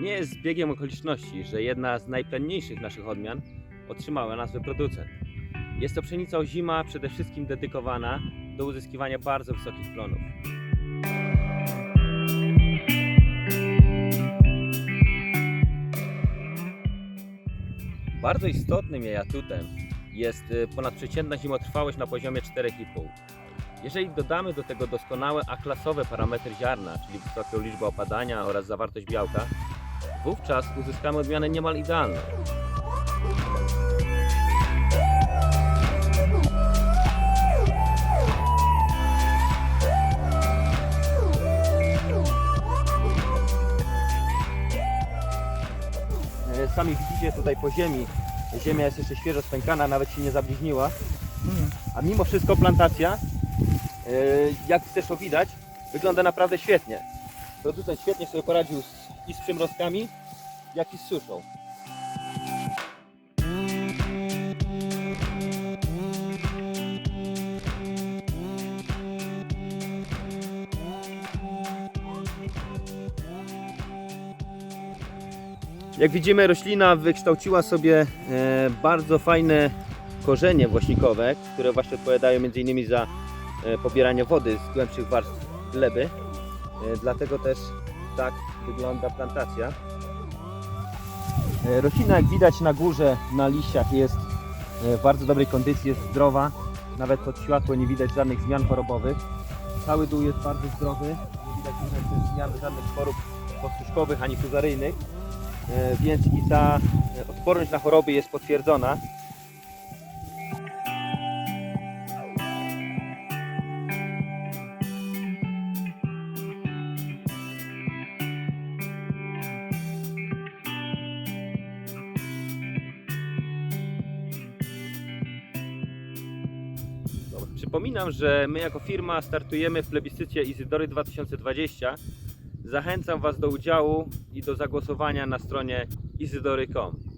Nie jest zbiegiem okoliczności, że jedna z najplenniejszych naszych odmian otrzymała nazwę producent. Jest to pszenica ozima przede wszystkim dedykowana do uzyskiwania bardzo wysokich plonów. Bardzo istotnym jej atutem jest y, ponadprzeciętna zimotrwałość na poziomie 4,5. Jeżeli dodamy do tego doskonałe A-klasowe parametry ziarna, czyli wysoką liczbę opadania oraz zawartość białka, wówczas uzyskamy odmianę niemal idealną. E, Sami widzicie tutaj po ziemi, ziemia jest jeszcze świeżo spękana, nawet się nie zabliźniła. A mimo wszystko plantacja, e, jak też to widać, wygląda naprawdę świetnie. Producent świetnie sobie poradził z, i z przymrozkami, jak i z suszą. Jak widzimy, roślina wykształciła sobie e, bardzo fajne korzenie właścikowe, które właśnie odpowiadają m.in. za e, pobieranie wody z głębszych warstw gleby. E, Dlatego też tak wygląda plantacja. E, Roślina, jak widać na górze, na liściach jest e, w bardzo dobrej kondycji, jest zdrowa. Nawet pod światło nie widać żadnych zmian chorobowych. Cały dół jest bardzo zdrowy. Nie widać żadnych zmian, żadnych chorób podsuszkowych ani fuzaryjnych. E, Więc i ta odporność na choroby jest potwierdzona. Przypominam, że my jako firma startujemy w plebiscycie Izydory 2020. Zachęcam Was do udziału i do zagłosowania na stronie izydory.com.